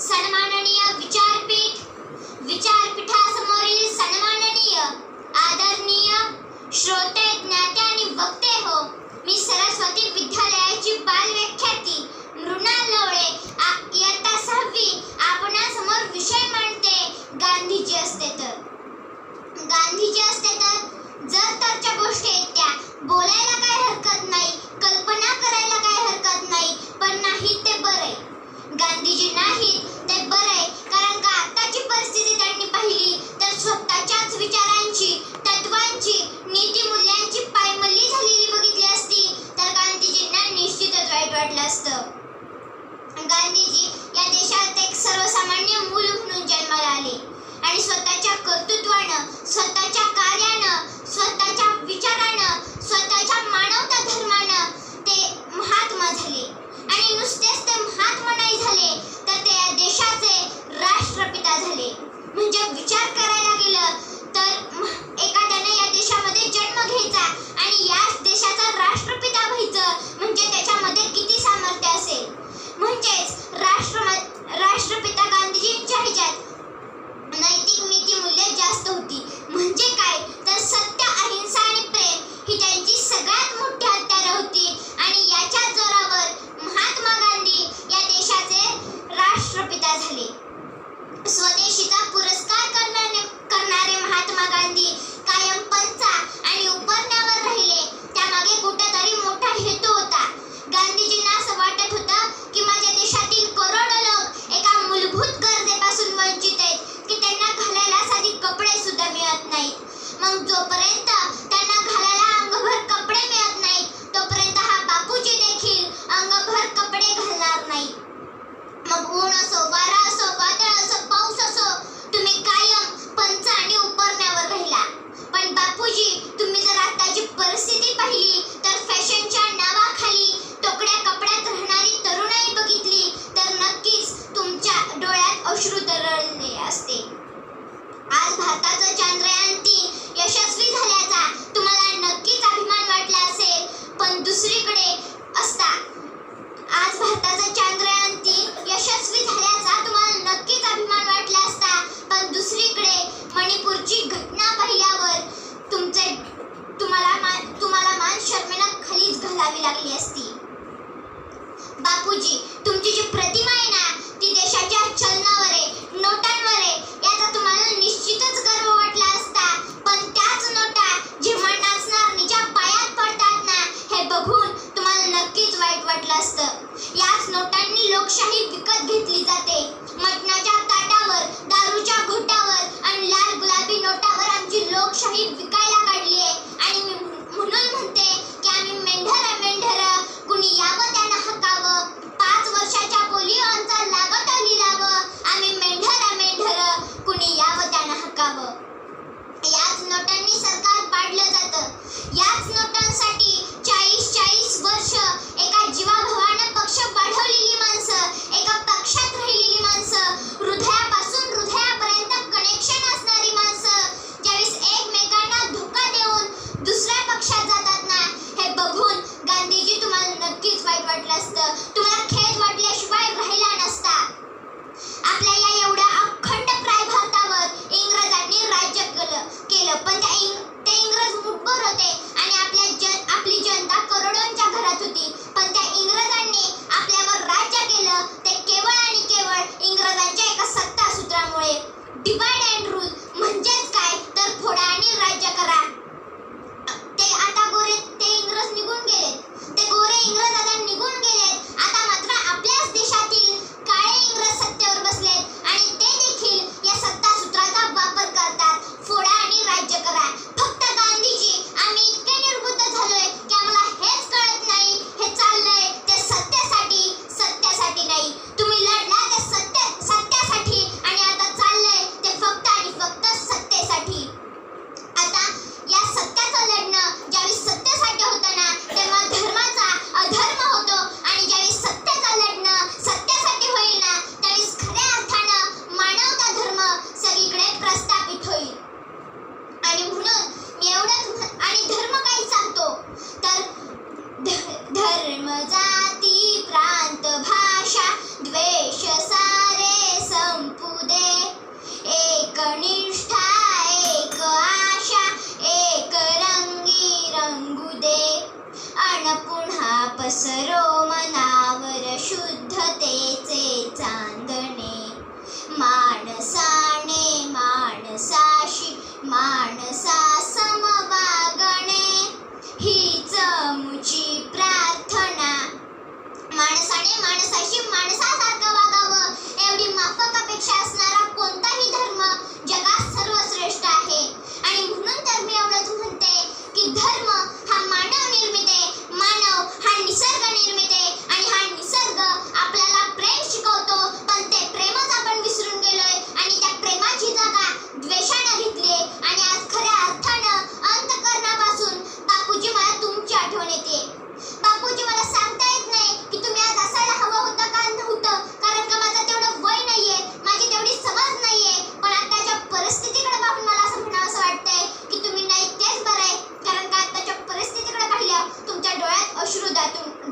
सन्माननीय विचारपीठ विचारपीठासमोरील सन्माननीय आदरणीय श्रोते ज्ञाते आणि वक्ते हो मी सरस्वती विद्यालयाची बाल बालव्याख्याती मृणाल लवळे इयत्ता सहावी आपणासमोर विषय मांडते. गांधीजी असते तर. गांधीजी असते तर जर तरच्या गोष्टी आहेत त्या बोलायला काय हरकत नाही कल्पना करायला काय हरकत नाही पण नाही ते बरे. गांधीजी नाहीत ते बरे. कारण का आताची परिस्थिती त्यांनी पाहिली तर स्वतःच्याच विचारांची तत्वांची नीतीमूल्यांची पायमल्ली झालेली बघितली असती तर गांधीजींना निश्चितच वाईट वाटलं असतं. गांधीजी या देशात एक सर्वसामान्य मूल म्हणून जन्माला आले. आणि स्वतःच्या कर्तृत्वानं स्वतःच्या कार्यानं स्वतःच्या विचारानं स्वतःच्या मानवता धर्मानं ते महात्मा झाले. आणि नुसतेच ते महात्मा नाही झाले तर ते या देशाचे राष्ट्रपिता झाले. म्हणजे विचार कर स्वदेशीचा पुरस्कार करणारे करणारे महात्मा गांधी कायम पंचा आणि उपरण्यावर वाटलं असतं. याच नोटांनी लोकशाही विकत घेतली जाते. मटणाच्या ताटावर दारूच्या घोटावर आणि लाल गुलाबी नोटावर आमची लोकशाही विकायला काढली आहे. आणि मी म्हणून म्हणते की आम्ही मेंढर मेंढर कुणी यावं त्यांना हकावं पाच वर्षाच्या पोलिओचा लागटवली लावं आम्ही मेंढर मेंढर कुणी यावं त्यांना हकावं याच नोटांनी सरकार पाडलं जातं. याच नोटांसाठी पसरो मनावर शुद्धतेचे चांदणे. माणसाने माणसाशी माणसा समवागणे ही चमुची प्रार्थना. माणसाने माणसाशी माणसा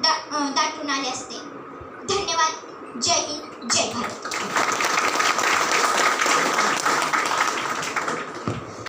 दा दाटून आले असते. धन्यवाद. जय हिंद. जय भारत.